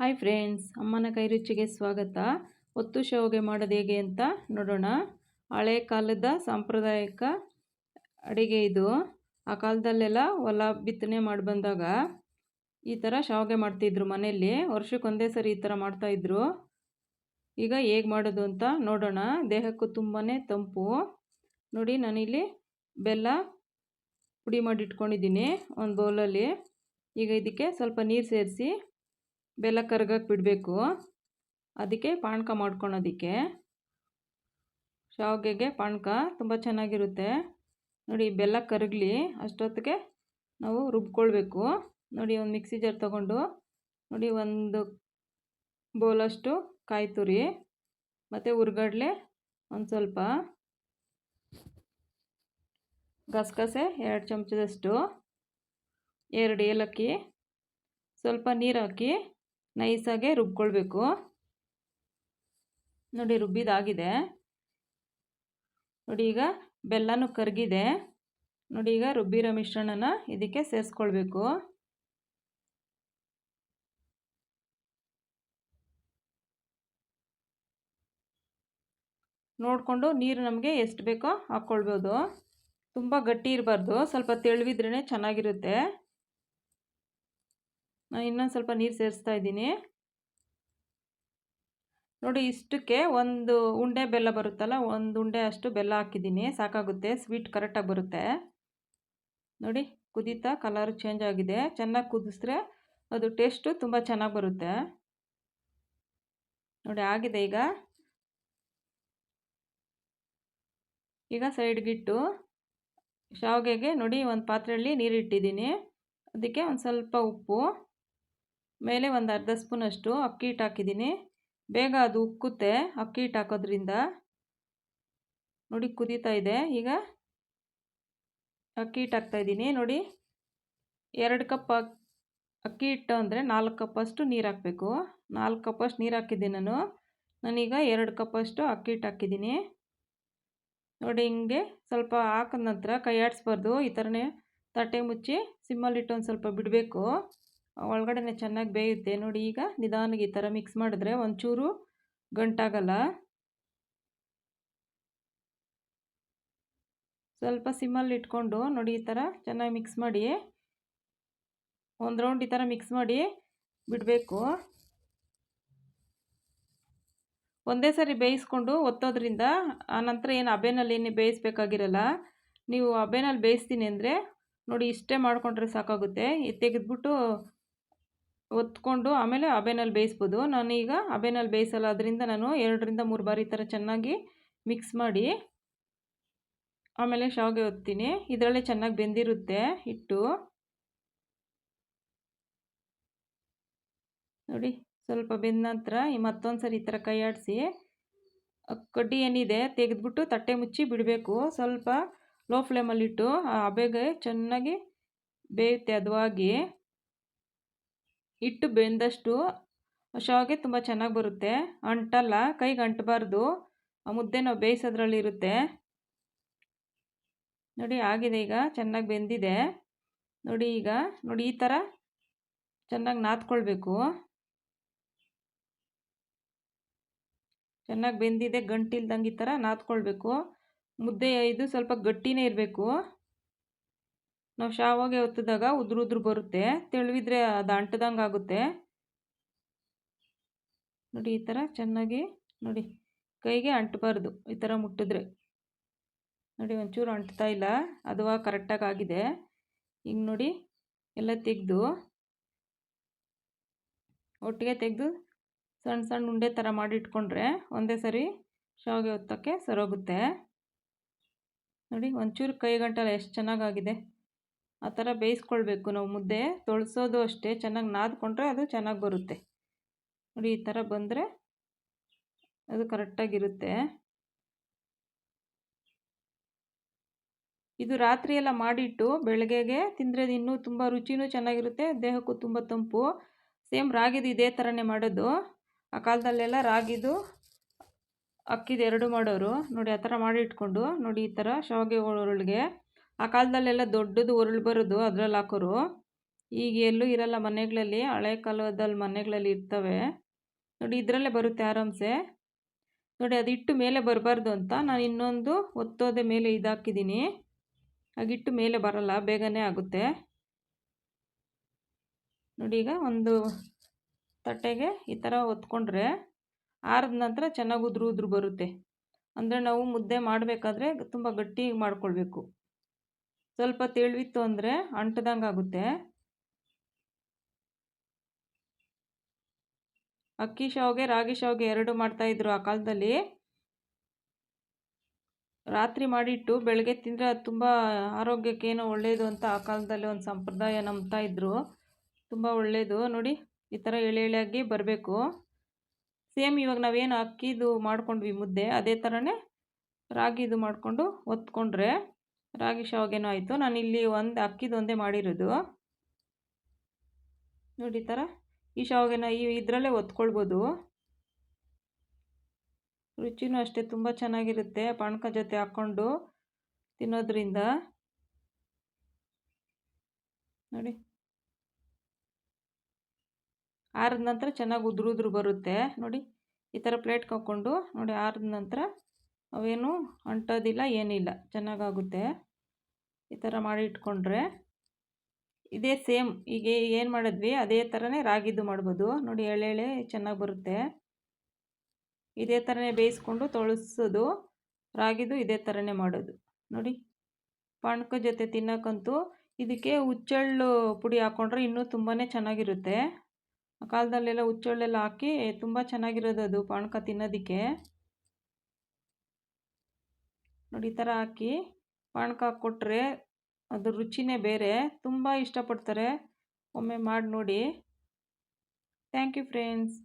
Hi friends ಅಮ್ಮನ ಕೈ ರುಚಿಗೆ ಸ್ವಾಗತ. ಒತ್ತು ಶಾವಿಗೆ ಮಾಡೋದು ಹೇಗೆ ಅಂತ ನೋಡೋಣ. ಹಳೆ ಕಾಲದ ಸಾಂಪ್ರದಾಯಿಕ ಅಡುಗೆ ಇದು. ಆ ಕಾಲದಲ್ಲೆಲ್ಲ ಹೊಲ ಬಿತ್ತನೆ ಮಾಡಿ ಬಂದಾಗ ಈ ಥರ ಶಾವಿಗೆ ಮಾಡ್ತಿದ್ರು ಮನೆಯಲ್ಲಿ. ವರ್ಷಕ್ಕೆ ಒಂದೇ ಸರಿ ಈ ಥರ ಮಾಡ್ತಾಯಿದ್ರು ಈಗ ಹೇಗೆ ಮಾಡೋದು ಅಂತ ನೋಡೋಣ. ದೇಹಕ್ಕೂ ತುಂಬಾ ತಂಪು. ನೋಡಿ, ನಾನಿಲ್ಲಿ ಬೆಲ್ಲ ಪುಡಿ ಮಾಡಿ ಇಟ್ಕೊಂಡಿದ್ದೀನಿ ಒಂದು ಬೌಲಲ್ಲಿ ಈಗ ಇದಕ್ಕೆ ಸ್ವಲ್ಪ ನೀರು ಸೇರಿಸಿ ಬೆಲ್ಲ ಕರ್ಗಕ್ಕೆ ಬಿಡಬೇಕು. ಅದಕ್ಕೆ ಪಾನಕ ಮಾಡ್ಕೊಳೋದಕ್ಕೆ. ಶಾವಿಗೆಗೆ ಪಾನಕ ತುಂಬ ಚೆನ್ನಾಗಿರುತ್ತೆ. ನೋಡಿ ಬೆಲ್ಲ ಕರಗಲಿ ಅಷ್ಟೊತ್ತಿಗೆ ನಾವು ರುಬ್ಕೊಳ್ಬೇಕು. ನೋಡಿ ಒಂದು ಮಿಕ್ಸಿ ಜಾರ್ ತೊಗೊಂಡು ನೋಡಿ ಒಂದು ಬೌಲಷ್ಟು ಕಾಯಿ ತುರಿ, ಮತ್ತು ಹುರ್ಗಡ್ಲೆ ಒಂದು ಸ್ವಲ್ಪ. ಗಸಗಸೆ ಎರಡು ಚಮಚದಷ್ಟು. ಎರಡು ಏಲಕ್ಕಿ, ಸ್ವಲ್ಪ ನೀರು ಹಾಕಿ ನೈಸಾಗೆ ರುಬ್ಕೊಳ್ಬೇಕು. ನೋಡಿ ರುಬ್ಬಿದಾಗಿದೆ. ನೋಡಿ ಈಗ ಬೆಲ್ಲನೂ ಕರಗಿದೆ. ನೋಡಿ ಈಗ ರುಬ್ಬಿರೋ ಮಿಶ್ರಣನ ಇದಕ್ಕೆ ಸೇರಿಸ್ಕೊಳ್ಬೇಕು. ನೋಡಿಕೊಂಡು ನೀರು ನಮಗೆ ಎಷ್ಟು ಬೇಕೋ ಹಾಕ್ಕೊಳ್ಬೋದು. ತುಂಬ ಗಟ್ಟಿ ಇರಬಾರ್ದು. ಸ್ವಲ್ಪ ತೆಳುವಿದ್ರೇ ಚೆನ್ನಾಗಿರುತ್ತೆ. ನಾನು ಇನ್ನೊಂದು ಸ್ವಲ್ಪ ನೀರು ಸೇರಿಸ್ತಾ ಇದ್ದೀನಿ. ನೋಡಿ ಇಷ್ಟಕ್ಕೆ ಒಂದು ಉಂಡೆ ಬೆಲ್ಲ ಬರುತ್ತಲ್ಲ, ಒಂದು ಉಂಡೆ ಅಷ್ಟು ಬೆಲ್ಲ ಹಾಕಿದ್ದೀನಿ. ಸಾಕಾಗುತ್ತೆ, ಸ್ವೀಟ್ ಕರೆಕ್ಟಾಗಿ ಬರುತ್ತೆ. ನೋಡಿ ಕುದೀತಾ ಕಲರು ಚೇಂಜ್ ಆಗಿದೆ. ಚೆನ್ನಾಗಿ ಕುದಿಸಿದ್ರೆ ಅದು ಟೇಸ್ಟು ತುಂಬ ಚೆನ್ನಾಗಿ ಬರುತ್ತೆ. ನೋಡಿ ಆಗಿದೆ ಈಗ. ಈಗ ಸೈಡ್ಗಿಟ್ಟು ಶಾವಿಗೆಗೆ ನೋಡಿ ಒಂದು ಪಾತ್ರೆಯಲ್ಲಿ ನೀರು ಇಟ್ಟಿದ್ದೀನಿ. ಅದಕ್ಕೆ ಒಂದು ಸ್ವಲ್ಪ ಉಪ್ಪು. ಮೇಲೆ ಒಂದು ಅರ್ಧ ಸ್ಪೂನಷ್ಟು ಅಕ್ಕಿ ಹಿಟ್ಟು ಹಾಕಿದ್ದೀನಿ. ಬೇಗ ಅದು ಉಕ್ಕುತ್ತೆ. ಅಕ್ಕಿ ಹಿಟ್ಟು ಹಾಕೋದ್ರಿಂದ ನೋಡಿ ಕುದೀತಾ ಇದೆ. ಈಗ ಅಕ್ಕಿ ಹಿಟ್ಟು ಹಾಕ್ತಾಯಿದ್ದೀನಿ ನೋಡಿ, ಎರಡು ಕಪ್ ಅಕ್ಕಿ ಹಿಟ್ಟು ಅಂದರೆ ನಾಲ್ಕು ಕಪ್ಪಷ್ಟು ನೀರು ಹಾಕಬೇಕು. ನಾಲ್ಕು ಕಪ್ಪಷ್ಟು ನೀರು ಹಾಕಿದ್ದೀನಿ ನಾನು. ನಾನೀಗ ಎರಡು ಕಪ್ಪಷ್ಟು ಅಕ್ಕಿ ಹಿಟ್ಟು ಹಾಕಿದ್ದೀನಿ. ನೋಡಿ, ಹಿಂಗೆ ಸ್ವಲ್ಪ ಹಾಕಿದ ನಂತರ ಕೈ ಆಡಿಸ್ಬಾರ್ದು. ಈ ಥರನೇ ತಟ್ಟೆ ಮುಚ್ಚಿ ಸಿಮ್ಮಲ್ಲಿಟ್ಟು ಒಂದು ಸ್ವಲ್ಪ ಬಿಡಬೇಕು. ಒಳಗಡೆ ಚೆನ್ನಾಗಿ ಬೇಯುತ್ತೆ. ನೋಡಿ ಈಗ ನಿಧಾನಕ್ಕೆ ಈ ಥರ ಮಿಕ್ಸ್ ಮಾಡಿದ್ರೆ ಒಂಚೂರು ಗಂಟಾಗಲ್ಲ. ಸ್ವಲ್ಪ ಸಿಮ್ಮಲ್ಲಿ ಇಟ್ಕೊಂಡು ನೋಡಿ ಈ ಥರ ಚೆನ್ನಾಗಿ ಮಿಕ್ಸ್ ಮಾಡಿ. ಒಂದು ರೌಂಡ್ ಈ ಥರ ಮಿಕ್ಸ್ ಮಾಡಿ ಬಿಡಬೇಕು. ಒಂದೇ ಸರಿ ಬೇಯಿಸ್ಕೊಂಡು ಒತ್ತೋದ್ರಿಂದ ಆನಂತರ ಏನು ಹಬೆನಲ್ಲಿ ಏನು ಬೇಯಿಸ್ಬೇಕಾಗಿರಲ್ಲ, ನೀವು ಹಬೆನಲ್ಲಿ ಬೇಯಿಸ್ತೀನಿ ಅಂದರೆ ನೋಡಿ ಇಷ್ಟೇ ಮಾಡಿಕೊಂಡ್ರೆ ಸಾಕಾಗುತ್ತೆ. ತೆಗೆದ್ಬಿಟ್ಟು ಒತ್ಕೊಂಡು ಆಮೇಲೆ ಅಬೆನಲ್ಲಿ ಬೇಯಿಸ್ಬೋದು. ನಾನೀಗ ಹಬೆನಲ್ಲಿ ಬೇಯಿಸಲ್ಲ ಅದರಿಂದ ನಾನು ಎರಡರಿಂದ ಮೂರು ಬಾರಿ ಈ ಥರ ಚೆನ್ನಾಗಿ ಮಿಕ್ಸ್ ಮಾಡಿ ಆಮೇಲೆ ಶಾವಿಗೆ ಒತ್ತೀನಿ. ಇದರಲ್ಲೇ ಚೆನ್ನಾಗಿ ಬೆಂದಿರುತ್ತೆ ಹಿಟ್ಟು. ನೋಡಿ, ಸ್ವಲ್ಪ ಬೆಂದ ನಂತರ ಮತ್ತೊಂದು ಸರಿ ಈ ಥರ ಕೈ ಕಡ್ಡಿ ಏನಿದೆ ತೆಗೆದ್ಬಿಟ್ಟು ತಟ್ಟೆ ಮುಚ್ಚಿ ಬಿಡಬೇಕು. ಸ್ವಲ್ಪ ಲೋ ಫ್ಲೇಮಲ್ಲಿಟ್ಟು ಆ ಅಬೆಗೆ ಚೆನ್ನಾಗಿ ಬೇಯುತ್ತೆ ಅದವಾಗಿ ಹಿಟ್ಟು ಬೆಂದಷ್ಟು, ಶಾವಿಗೆ ತುಂಬ ಚೆನ್ನಾಗಿ ಬರುತ್ತೆ. ಅಂಟಲ್ಲ, ಕೈಗೆ ಅಂಟಬಾರ್ದು. ಆ ಮುದ್ದೆ ನಾವು ಬೇಯಿಸೋದ್ರಲ್ಲಿ ಇರುತ್ತೆ. ನೋಡಿ, ಆಗಿದೆ ಈಗ, ಚೆನ್ನಾಗಿ ಬೆಂದಿದೆ. ನೋಡಿ ಈಗ, ನೋಡಿ, ಈ ಥರ ಚೆನ್ನಾಗಿ ನಾದ್ಕೊಳ್ಬೇಕು. ಚೆನ್ನಾಗಿ ಬೆಂದಿದೆ, ಗಂಟಿಲ್ದಂಗೆ ಈ ಥರ ನಾದ್ಕೊಳ್ಬೇಕು. ಮುದ್ದೆ ಇದು ಸ್ವಲ್ಪ ಗಟ್ಟಿನೇ ಇರಬೇಕು. ನಾವು ಶಾವಿಗೆ ಒತ್ತಿದಾಗ ಉದ್ರು ಉದ್ರು ಬರುತ್ತೆ. ತೆಳುವಿದ್ರೆ ಅದು ಅಂಟದಂಗೆ ಆಗುತ್ತೆ. ನೋಡಿ ಈ ಥರ ಚೆನ್ನಾಗಿ ನೋಡಿ ಕೈಗೆ ಅಂಟಬಾರ್ದು ಈ ಥರ ಮುಟ್ಟಿದ್ರೆ. ನೋಡಿ ಒಂಚೂರು ಅಂಟ್ತಾ ಇಲ್ಲ. ಅದು ಕರೆಕ್ಟಾಗಿ ಆಗಿದೆ. ಈಗ ನೋಡಿ ಎಲ್ಲ ತೆಗೆದು ಒಟ್ಟಿಗೆ ತೆಗೆದು ಸಣ್ಣ ಸಣ್ಣ ಉಂಡೆ ಥರ ಮಾಡಿ ಇಟ್ಕೊಂಡ್ರೆ ಒಂದೇ ಸರಿ ಶಾವಿಗೆ ಒತ್ತೋಕ್ಕೆ ಸರೋಗುತ್ತೆ. ನೋಡಿ ಒಂಚೂರು ಕೈ ಗಂಟಲ್ಲ ಎಷ್ಟು ಚೆನ್ನಾಗಾಗಿದೆ ಆ ಥರ ಬೇಯಿಸ್ಕೊಳ್ಬೇಕು ನಾವು ಮುದ್ದೆ. ತೊಳಸೋದು ಅಷ್ಟೇ, ಚೆನ್ನಾಗಿ ನಾದ್ಕೊಂಡ್ರೆ ಅದು ಚೆನ್ನಾಗಿ ಬರುತ್ತೆ. ನೋಡಿ, ಈ ಥರ ಬಂದರೆ ಅದು ಕರೆಕ್ಟಾಗಿರುತ್ತೆ. ಇದು ರಾತ್ರಿ ಎಲ್ಲ ಮಾಡಿಟ್ಟು ಬೆಳಗ್ಗೆಗೆ ತಿಂದರೆ ಇನ್ನೂ ತುಂಬ ರುಚಿನೂ ಚೆನ್ನಾಗಿರುತ್ತೆ, ದೇಹಕ್ಕೂ ತುಂಬ ತಂಪು. ಸೇಮ್ ರಾಗಿದು ಇದೇ ಥರನೇ ಮಾಡೋದು. ಆ ಕಾಲದಲ್ಲೆಲ್ಲ ರಾಗಿದು, ಅಕ್ಕಿದು ಎರಡು ಮಾಡೋರು. ನೋಡಿ, ಆ ಥರ ಮಾಡಿ ಇಟ್ಕೊಂಡು ನೋಡಿ, ಈ ಥರ ಶಾವಿಗೆ ಒಳಗೆ ಆ ಕಾಲದಲ್ಲೆಲ್ಲ ದೊಡ್ಡದು ಉರುಳು ಬರೋದು ಅದ್ರಲ್ಲಿ ಹಾಕೋರು. ಈಗ ಎಲ್ಲೂ ಇರಲ್ಲ ಮನೆಗಳಲ್ಲಿ, ಹಳೆ ಕಾಲದಲ್ಲಿ ಮನೆಗಳಲ್ಲಿ ಇರ್ತವೆ. ನೋಡಿ ಇದರಲ್ಲೇ ಬರುತ್ತೆ ಆರಾಮ್ಸೆ. ನೋಡಿ ಅದಿಟ್ಟು ಮೇಲೆ ಬರಬಾರ್ದು ಅಂತ ನಾನು ಇನ್ನೊಂದು ಒತ್ತೋದೆ ಮೇಲೆ ಇದಾಕಿದ್ದೀನಿ ಹಾಗಿಟ್ಟು ಮೇಲೆ ಬರಲ್ಲ, ಬೇಗನೆ ಆಗುತ್ತೆ. ನೋಡಿ ಈಗ ಒಂದು ತಟ್ಟೆಗೆ ಈ ಥರ ಒತ್ಕೊಂಡ್ರೆ ಆರಿದ ನಂತರ ಚೆನ್ನಾಗಿ ಉದ್ರು ಉದ್ರು ಬರುತ್ತೆ. ಅಂದರೆ ನಾವು ಮುದ್ದೆ ಮಾಡಬೇಕಾದ್ರೆ ತುಂಬ ಗಟ್ಟಿ ಮಾಡ್ಕೊಳ್ಬೇಕು. ಸ್ವಲ್ಪ ತೆಳುವಿತ್ತು ಅಂದರೆ ಅಂಟದಂಗೆ ಆಗುತ್ತೆ. ಅಕ್ಕಿ ಶಾವಿಗೆ, ರಾಗಿ ಶಾವಿಗೆ ಎರಡು ಮಾಡ್ತಾಯಿದ್ರು ಆ ಕಾಲದಲ್ಲಿ. ರಾತ್ರಿ ಮಾಡಿಟ್ಟು ಬೆಳಗ್ಗೆ ತಿಂದರೆ ಅದು ತುಂಬ ಆರೋಗ್ಯಕ್ಕೇನೋ ಒಳ್ಳೆಯದು ಅಂತ ಆ ಕಾಲದಲ್ಲಿ ಒಂದು ಸಂಪ್ರದಾಯ ನಂಬ್ತಾ ಇದ್ದರು ತುಂಬ ಒಳ್ಳೆಯದು ನೋಡಿ, ಈ ಥರ ಎಳೆ ಎಳೆಯಾಗಿ ಬರಬೇಕು. ಸೇಮ್ ಇವಾಗ ನಾವೇನು ಅಕ್ಕಿದು ಮಾಡ್ಕೊಂಡ್ವಿ ಮುದ್ದೆ, ಅದೇ ಥರನೇ ರಾಗಿದು ಮಾಡಿಕೊಂಡು ಒತ್ಕೊಂಡ್ರೆ ರಾಗಿ ಶಾವಿಗೆನೂ ಆಯಿತು. ನಾನು ಇಲ್ಲಿ ಒಂದು ಅಕ್ಕಿದೊಂದೇ ಮಾಡಿರೋದು. ನೋಡಿ ಥರ ಈ ಶಾವಿಗೆನ ಈ ಇದರಲ್ಲೇ ಒತ್ಕೊಳ್ಬೋದು. ರುಚಿನೂ ಅಷ್ಟೇ ತುಂಬ ಚೆನ್ನಾಗಿರುತ್ತೆ. ಪಾನಕ ಜೊತೆ ಹಾಕ್ಕೊಂಡು ತಿನ್ನೋದ್ರಿಂದ. ನೋಡಿ. ಆರಿದ ನಂತರ ಚೆನ್ನಾಗಿ ಉದುರು ಉದುರು ಬರುತ್ತೆ. ನೋಡಿ ಈ ಥರ ಪ್ಲೇಟ್ಗೆ ಹಾಕ್ಕೊಂಡು ನೋಡಿ ಆರಿದ ನಂತರ ಅವೇನು ಅಂಟೋದಿಲ್ಲ, ಏನಿಲ್ಲ. ಚೆನ್ನಾಗಾಗುತ್ತೆ. ಈ ಥರ ಮಾಡಿ ಇಟ್ಕೊಂಡ್ರೆ ಇದೇ ಸೇಮ್. ಈಗ ಏನು ಮಾಡಿದ್ವಿ, ಅದೇ ಥರನೇ ರಾಗಿದ್ದು ಮಾಡ್ಬೋದು. ನೋಡಿ, ಎಳೆ ಎಳೆ ಚೆನ್ನಾಗಿ ಬರುತ್ತೆ. ಇದೇ ಥರನೇ ಬೇಯಿಸ್ಕೊಂಡು ತೊಳಸೋದು ರಾಗಿದು ಇದೇ ಥರನೇ ಮಾಡೋದು. ನೋಡಿ ಪಾಣಕ ಜೊತೆ ತಿನ್ನೋಕ್ಕಂತೂ ಇದಕ್ಕೆ ಹುಚ್ಚೆಳ್ಳು ಪುಡಿ ಹಾಕ್ಕೊಂಡ್ರೆ ಇನ್ನೂ ತುಂಬಾ ಚೆನ್ನಾಗಿರುತ್ತೆ. ಆ ಕಾಲದಲ್ಲೆಲ್ಲ ಹುಚ್ಚೆಳ್ಳೆಲ್ಲ ಹಾಕಿ ತುಂಬ ಚೆನ್ನಾಗಿರೋದು ಅದು ಪಾಣಕ ತಿನ್ನೋದಕ್ಕೆ. ನೋಡಿ ಈ ಥರ ಹಾಕಿ ಪಾನಕ ಕೊಟ್ಟರೆ ಅದ್ರ ರುಚಿನೇ ಬೇರೆ. ತುಂಬ ಇಷ್ಟಪಡ್ತಾರೆ. ಒಮ್ಮೆ ಮಾಡಿ ನೋಡಿ. Thank you friends